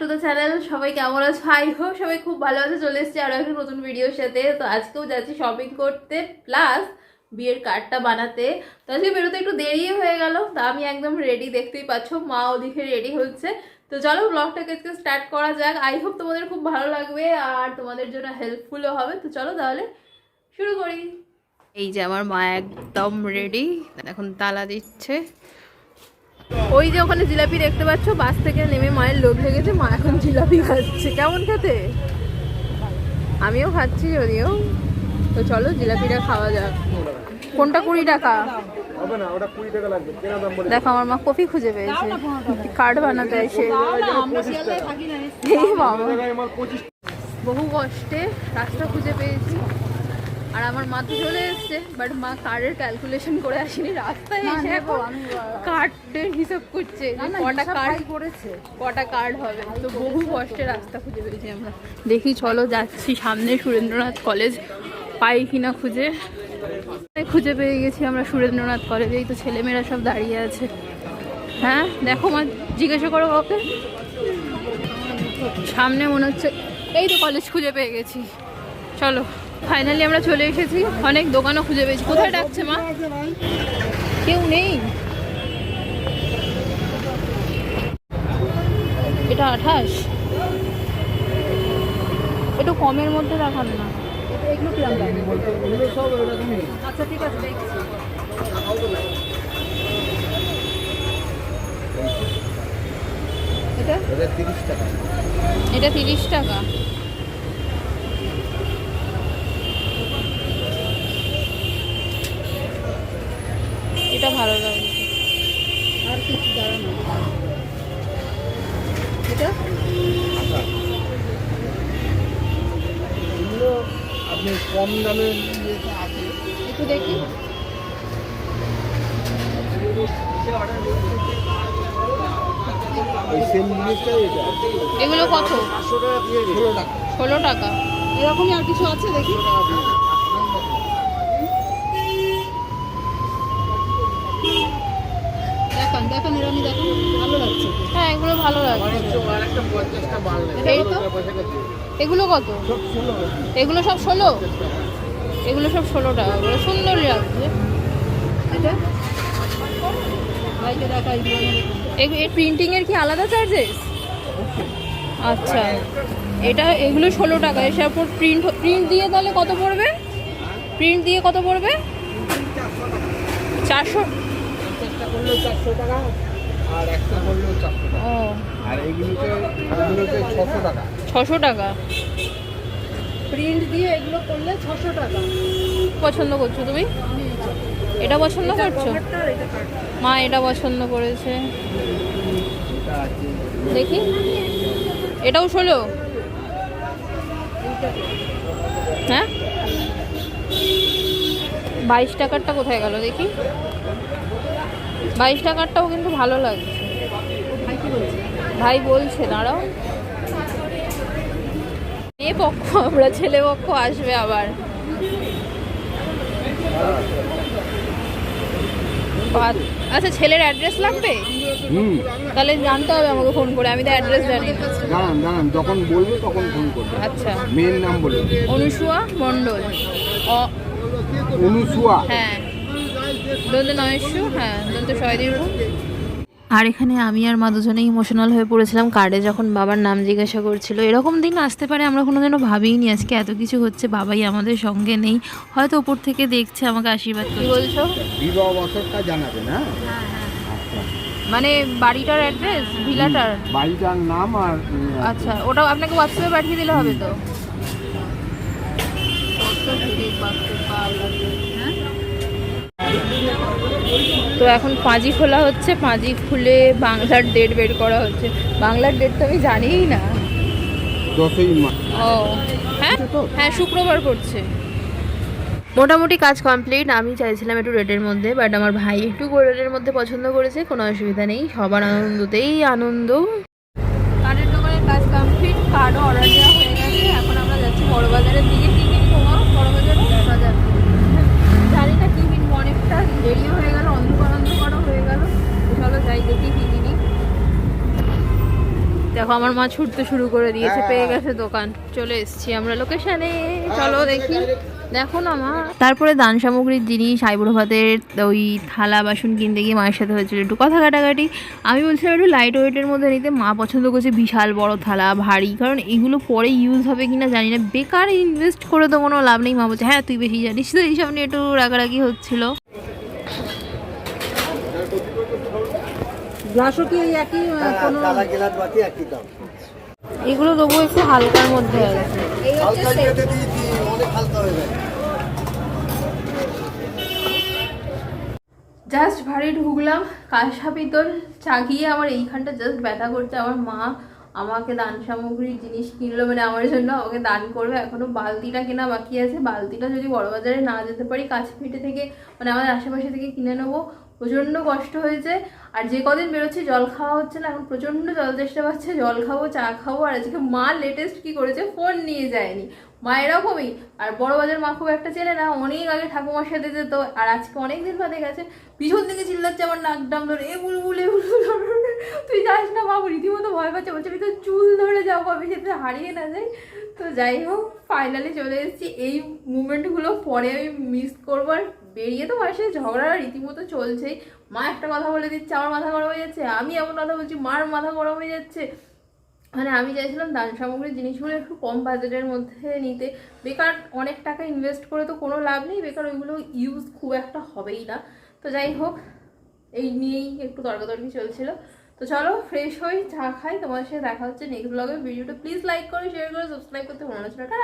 Two the channel সবাই কেমন আছো? আই হোপ সবাই খুব ভালো আছে। চলে এসেছি আরও একটা নতুন ভিডিওর সাথে। তো আজকেও যাচ্ছি শপিং করতে প্লাস বিয়ের কার্ডটা বানাতে। তো আজকে বেরোতে একটু দেরি হয়ে গেল। তা আমি একদম রেডি দেখতেই পাচ্ছ, মা ওদিকে রেডি হচ্ছে। তো চলো ব্লগটাকে আজকে স্টার্ট করা যাক। আই হোপ তোমাদের খুব ভালো লাগবে আর তোমাদের জন্য হেল্পফুলও হবে। তো চলো তাহলে শুরু করি। এই যে আমার মা একদম রেডি এখন তালা দিচ্ছে। ওই যে ওখানে জিলাপি দেখতে পাচ্ছ বাস থেকে নেমে মায়ের লোভ লেগেছে মা এখন জিলাপি খাচ্ছে। কেমন খেতে? আমিও খাচ্ছি যদিও। তো চলো জিলাপিটা খাওয়া যাক। কোনটা কুড়ি টাকা? দেখো আমার মা কফি খুঁজে পেয়েছে। কার্ড বানাতে এসে। বহু কষ্টে রাস্তা খুঁজে পেয়েছি। আর আমার মা তো চলে এসছে বাট মা কার্ডের ক্যালকুলেশন করে আসেনি রাস্তায় এসে এখন কার্ডের হিসাব করছে কটা কার্ড করেছে। কটা কার্ড হবে। তো বহু কষ্টে রাস্তা খুঁজে পেয়েছি আমরা। দেখি চলো যাচ্ছি সামনে সুরেন্দ্রনাথ কলেজ পাই কিনা খুঁজে? খুঁজে পেয়ে গেছি আমরা সুরেন্দ্রনাথ কলেজে এই তো ছেলেমেয়েরা সব দাঁড়িয়ে আছে। হ্যাঁ দেখো মা জিজ্ঞাসা করো ওকে সামনে মনে হচ্ছে এই তো কলেজ খুঁজে পেয়ে গেছি। চলো। ফাইনালি আমরা চলে এসেছি। অনেক দোকানও খুঁজে পেয়েছি। কোথায় ডাকছে মা? কেউ নেই। এটা আঠাশ। একটু কমের মধ্যে দেখান না। আচ্ছা ঠিক আছে দেখছি। এটা? এটা তিরিশ টাকা। এটা তিরিশ টাকা এটা ভালো লাগছে আর কিছু দাঁড়ানো এটা এগুলো আপনি কম দামে আছে একটু দেখি। এগুলো কত? ষোলো টাকা। ষোলো টাকা। এরকমই আর কিছু আছে দেখি? দেখান দেখান এরকমই দেখান ভালো লাগছে। হ্যাঁ এগুলো ভালো লাগছে। এই তো। এগুলো কত? এগুলো সব ষোলো? এগুলো সব ষোলো টাকা করে। সুন্দর লাগছে। এটা? এর প্রিন্টিংয়ের কি আলাদা চার্জেস আচ্ছা। এটা এগুলো ষোলো টাকা। এর উপর প্রিন্ট প্রিন্ট দিয়ে তাহলে কত পড়বে? প্রিন্ট দিয়ে কত পড়বে? চারশো পঞ্চাশটা চারশো টাকা আর একটা করলেও চারশো টাকা। ও। আর এইগুলোতে এগুলোতে ছশো টাকা। ছশো টাকা? প্রিন্ট দিয়ে এগুলো করলে ছশো টাকা। পছন্দ করছ তুমি? এটা পছন্দ করছ? মা এটা পছন্দ করেছে। দেখি। এটাও ষোলো? হ্যাঁ? বাইশ টাকারটা কোথায় গেল দেখি। বাইশ টাকারটাও কিন্তু ভালো লাগছে। ভাই বলছে? দাঁড়াও। মেয়ে পক্ষ আমরা ছেলে পক্ষ আসবে আবার। আচ্ছা ছেলের অ্যাড্রেস লাগবে? হুম। তাহলে জানতে হবে আমাকে ফোন করে আমি তো অ্যাড্রেস জানি। না দাঁড়ান দাঁড়ান যখন বলবে তখন ফোন করবে। আচ্ছা। মেয়ের নাম বলে অনুসুয়া মণ্ডল। অ অনুসুয়া? হ্যাঁ। দন্ত হ্যাঁ দন্ত আর এখানে আমি আর মা দুজনেই ইমোশনাল হয়ে পড়েছিলাম। কার্ডে যখন বাবার নাম জিজ্ঞাসা করছিল এরকম দিন আসতে পারে আমরা কোনো দিনও ভাবিনি আজকে এত কিছু হচ্ছে বাবাই আমাদের সঙ্গে নেই। হয়তো ওপর থেকে দেখছে আমাকে আশীর্বাদ কি বলছো? বিবাহ বছরটা জানাবেন হ্যাঁ মানে বাড়িটার অ্যাড্রেস ভিলাটার? বাড়িটার নাম আর আচ্ছা ওটা আপনাকে হোয়াটসঅ্যাপে পাঠিয়ে দিলে হবে তো? তো এখন পাঁজি খোলা হচ্ছে পাঁজি খুলে বাংলার ডেট বের করা হচ্ছে। বাংলার ডেট তো আমি জানিই না। দশই ও হ্যাঁ? হ্যাঁ শুক্রবার করছে মোটামুটি কাজ কমপ্লিট আমি চাইছিলাম একটু রেটের মধ্যে বাট আমার ভাই একটু রেটের মধ্যে পছন্দ করেছে কোনো অসুবিধা নেই। সবার আনন্দতেই আনন্দ কার্ডের দোকানের কাজ কমপ্লিট কার্ডও অর্ডার দেওয়া হয়ে গেছে এখন আমরা যাচ্ছি বড়বাজারের দিকে কি কিনবো মা বড়বাজারে বাজার জানি না কি কিনবো অনেকটা দেরিও হয়ে গেল অন্ধকার অন্ধকারও হয়ে গেল তো চলো যাই দেখি কি কিনি দেখো আমার মা ছুটতে শুরু করে দিয়েছে পেয়ে গেছে দোকান। চলে এসেছি আমরা লোকেশনে চলো দেখি। দেখো না মা। তারপরে দান সামগ্রীর জিনিস আইবুড়ো ভাতের ওই থালা বাসন কিনতে গিয়ে মায়ের সাথে হয়েছিল একটু কথা কাটাকাটি। আমি বলছিলাম একটু লাইট ওয়েটের মধ্যে নিতে। মা পছন্দ করছে বিশাল বড় থালা ভারী। কারণ এগুলো পরে ইউজ হবে কিনা জানি না। বেকার ইনভেস্ট করে তো কোনো লাভ নেই। মা বলছে হ্যাঁ তুই বেশি জানিস তো এইসব নিয়ে একটু রাগারাগি হচ্ছিল। গ্লাসও কি একই আহ, কোনো কালা গেলাস বাতি একই দাম। এগুলো তবু একটু হালকার মধ্যে হয়ে জাস্ট বাড়ি ঢুকলাম কাঁসা পিতল চাগিয়ে আমার এইখানটা জাস্ট ব্যথা করছে। আমার মা আমাকে দান সামগ্রীর জিনিস কিনলো মানে আমার জন্য আমাকে দান করবে। এখনও বালতিটা কেনা বাকি আছে। বালতিটা যদি বড়বাজারে না যেতে পারি কাছপিঠে থেকে মানে আমাদের আশেপাশে থেকে কিনে নেব। প্রচণ্ড কষ্ট হয়েছে। আর যে কদিন বেরোচ্ছে, জল খাওয়া হচ্ছে না, এখন প্রচণ্ড জল চেষ্টা পাচ্ছে জল খাব, চা খাব, আর আজকে মা লেটেস্ট কি করেছে ফোন নিয়ে যায়নি। মা এরকমই আর বড় বাজার মা খুব একটা চেনে না, অনেক আগে ঠাকুমার সাথে যেত, আর আজকে অনেক দিন বাদে গেছে, পিছন থেকে চিল্লাচ্ছে আমার নাক ডাম ধরে, এ বুলবুল এ বুলবুল তুই যাস না বাবু, রীতিমতো ভয় পাচ্ছে, বলছে, আমি তো চুল ধরে যাব, আমি যাতে হারিয়ে না যাই। তো যাই হোক ফাইনালি চলে এসেছি। এই মুমেন্টগুলো পরে আমি মিস করব, আর বেরিয়ে তো মাসে ঝগড়া রীতিমতো চলছেই। মা একটা কথা বলে দিচ্ছে, আমার মাথা গরম হয়ে যাচ্ছে, আমি এমন কথা বলছি, মার মাথা গরম হয়ে যাচ্ছে। মানে আমি চাইছিলাম দান সামগ্রীর জিনিসগুলো একটু কম বাজেটের মধ্যে নিতে। বেকার অনেক টাকা ইনভেস্ট করে তো কোনো লাভ নেই, বেকার ওইগুলো ইউজ খুব একটা হবেই না। তো যাই হোক, এই নিয়েই একটু তর্কাতর্কি চলছিল। তো চলো ফ্রেশ হই, চা খাই, তোমার সাথে দেখা হচ্ছে নেক্সট ব্লগে ভিডিওটা প্লিজ লাইক করো শেয়ার করো সাবস্ক্রাইব করতে মনে হচ্ছে টাটা!